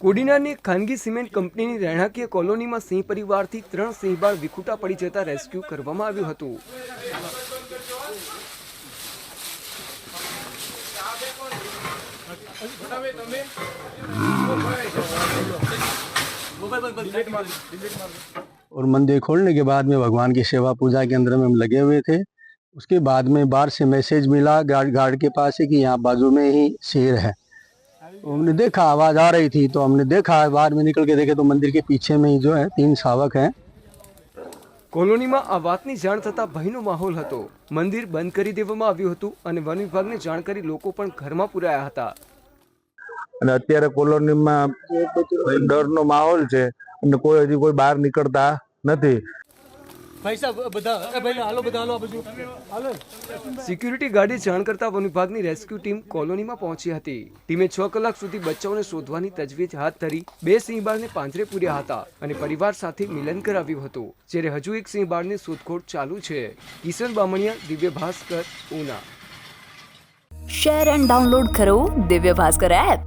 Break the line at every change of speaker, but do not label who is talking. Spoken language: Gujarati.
કોડીનારની એક ખાનગી સિમેન્ટ કંપનીની રહેણાંકીય કોલોનીમાં સિંહ પરિવારથી ત્રણ સિંહબાળ વિખૂટા પડી જતા રેસ્ક્યુ કરવામાં આવ્યું હતું
और मंदिर खोलने के बाद में भगवान की सेवा पूजा के अंदर में हम लगे हुए थे उसके बाद में बाहर से मैसेज मिला गार्ड गार्ड के पास है कि यहाँ बाजू में ही शेर है तो हमने देखा आवाज़ आ रही थी तो हमने देखा बाहर में निकल के देखे तो मंदिर के पीछे में ही जो है तीन शावक हैं
કોલોનીમાં આ વાતની જાણ થતાં ભયનો માહોલ હતો મંદિર બંધ કરી દેવામાં આવ્યું હતું અને વન વિભાગને જાણ કરી લોકો પણ ઘરમાં પુરાયા હતા
અને અત્યારે કોલોનીમાં ડરનો માહોલ છે અને કોઈ હજી કોઈ બહાર નીકળતા નથી
સિક્યુરિટી ગાર્ડે જાણ કરતા વન વિભાગની રેસ્ક્યુ ટીમ કોલોનીમાં પહોંચી હતી. ટીમે છ કલાક સુધી બચ્ચાઓને શોધવાની તજવીજ હાથ ધરી બે સિંહબાળને પાંજરે પૂર્યા હતા અને પરિવાર સાથે મિલન કરાવ્યું હતું જ્યારે હજુ એક સિંહબાળની શોધખોળ ચાલુ છે. Kishan Bamaniya Divya Bhaskar Una.
Share and download કરો દિવ્ય ભાસ્કર એપ